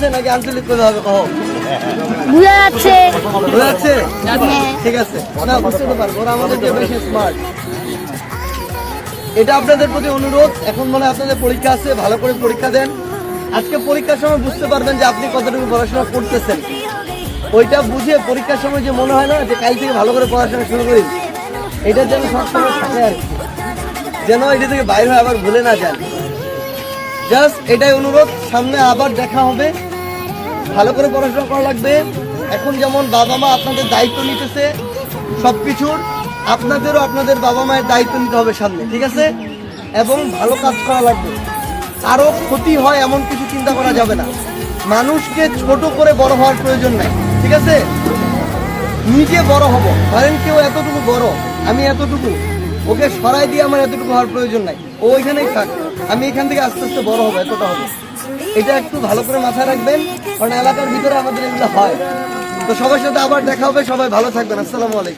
বলতেছে নাকি আঞ্চলিক ভাবে হবে কহ যাচ্ছে যাচ্ছে হ্যাঁ। ঠিক আছে। না বুঝতে তো পারব ওরা বেশি স্মার্ট এটা আপনাদের প্রতি অনুরোধ এখন মনে আপনাদের পরীক্ষা আছে ভালো করে পরীক্ষা দেন। আজকে পরীক্ষার সময় বুঝতে পারবেন যে আপনি কতটুকু পড়াশোনা করতেছেন। ওইটা বুঝে পরীক্ষার সময় যে মনে হয় না যে কাল থেকে ভালো করে পড়াশোনা শুরু করি। এটা যেন সবসময় থাকে আর যেন এটা থেকে বাইরে হয়ে আবার ভুলে না যান। জাস্ট এটাই অনুরোধ সামনে আবার দেখা হবে। ভালো করে পড়াশোনা করা লাগবে। এখন যেমন বাবা মা আপনাদের দায়িত্ব নিতেছে সব কিছুর আপনাদেরও আপনাদের বাবা মায়ের দায়িত্ব নিতে হবে সামনে, ঠিক আছে? এবং ভালো কাজ করা লাগবে। কারও ক্ষতি হয় এমন কিছু চিন্তা করা যাবে না। মানুষকে ছোট করে বড় হওয়ার প্রয়োজন নাই, ঠিক আছে? নিজে বড় হব। ধরেন কেউ এতটুকু বড়, আমি এতটুকু, ওকে সরাই দিয়ে আমার এতটুকু হওয়ার প্রয়োজন নাই। ও ওইখানেই থাক, আমি এখান থেকে আস্তে আস্তে বড় হব, এতটা হবে। এটা একটু ভালো করে মাথায় রাখবেন, কারণ এলাকার ভিতরে আমাদের এগুলো হয়। তো সবার সাথে আবার দেখা হবে, সবাই ভালো থাকবেন। আসসালামু আলাইকুম।